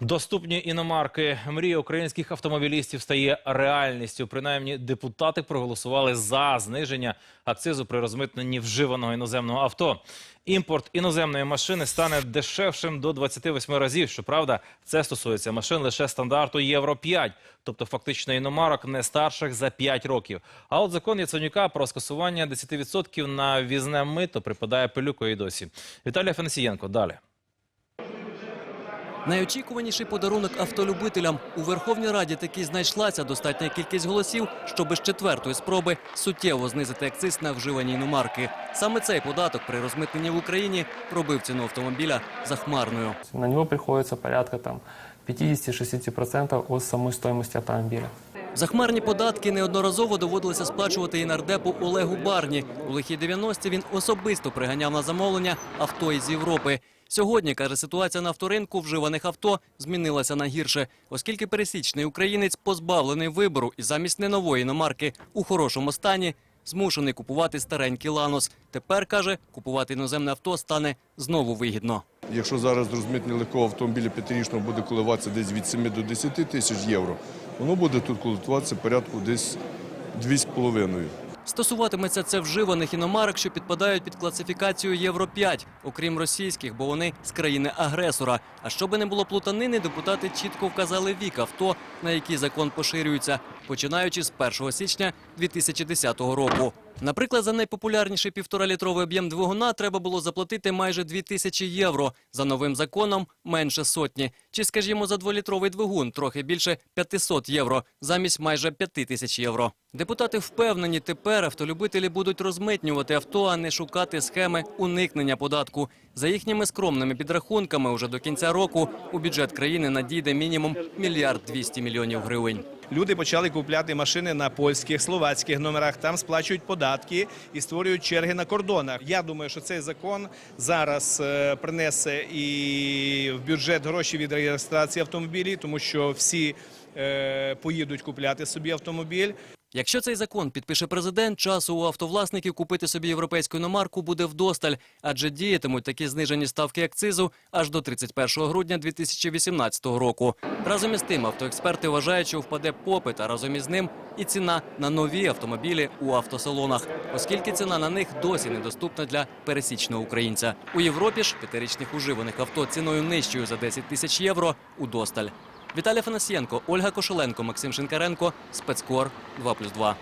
Доступні іномарки. Мрія українських автомобілістів стає реальністю. Принаймні, депутати проголосували за зниження акцизу при розмитненні вживаного іноземного авто. Імпорт іноземної машини стане дешевшим до 28 разів. Щоправда, це стосується машин лише стандарту Євро 5, тобто фактично іномарок не старших за 5 років. А от закон Яценюка про скасування 10% на візне мито припадає пилюкою і досі. Віталій Фанасієнко далі. Найочікуваніший подарунок автолюбителям у Верховній Раді таки знайшлася достатня кількість голосів, щоб з четвертої спроби суттєво знизити акциз на вживані іномарки. Саме цей податок при розмитненні в Україні пробив ціну автомобіля захмарною. На него приходится порядка там 50-60% от самой стоимости автомобиля. Захмарні податки неодноразово доводилося сплачувати і нардепу Олегу Барні. У лихі 90-ті він особисто приганяв на замовлення авто із Європи. Сьогодні, каже, ситуація на авторинку вживаних авто змінилася на гірше, оскільки пересічний українець позбавлений вибору і замість ненової іномарки у хорошому стані змушений купувати старенький ланос. Тепер, каже, купувати іноземне авто стане знову вигідно. Якщо зараз розмитнення легкого автомобіля п'ятирічного буде коливатися десь від 7 до 10 тисяч євро, воно буде тут коливатися порядку десь 2,5. Стосуватиметься це вживаних іномарок, що підпадають під класифікацію Євро 5 окрім російських, бо вони з країни-агресора. А щоби не було плутанини, депутати чітко вказали вік авто, на який закон поширюється, починаючи з 1 січня 2010 року. Наприклад, за найпопулярніший півторалітровий об'єм двигуна треба було заплатити майже 2 тисячі євро. За новим законом менше сотні. Чи, скажімо, за дволітровий двигун трохи більше 500 євро, замість майже 5 тисяч євро. Депутати впевнені, тепер автолюбителі будуть розмитнювати авто, а не шукати схеми уникнення податку. За їхніми скромними підрахунками, уже до кінця року у бюджет країни надійде мінімум мільярд 200 мільйонів гривень. Люди почали купляти машини на польських, словацьких номерах. Там сплачують податки і створюють черги на кордонах. Я думаю, що цей закон зараз е, принесе і в бюджет гроші від реєстрації автомобілів, тому що всі е, поїдуть купляти собі автомобіль. Якщо цей закон підпише президент, часу у автовласників купити собі європейську іномарку буде вдосталь, адже діятимуть такі знижені ставки акцизу аж до 31 грудня 2018 року. Разом із тим, автоексперти вважають, що впаде попит, а разом із ним і ціна на нові автомобілі у автосалонах, оскільки ціна на них досі недоступна для пересічного українця. У Європі ж п'ятирічних уживаних авто ціною нижчою за 10 тисяч євро удосталь. Віталій Фанасієнко, Ольга Кошеленко, Максим Шинкаренко, Спецкор 2+,2.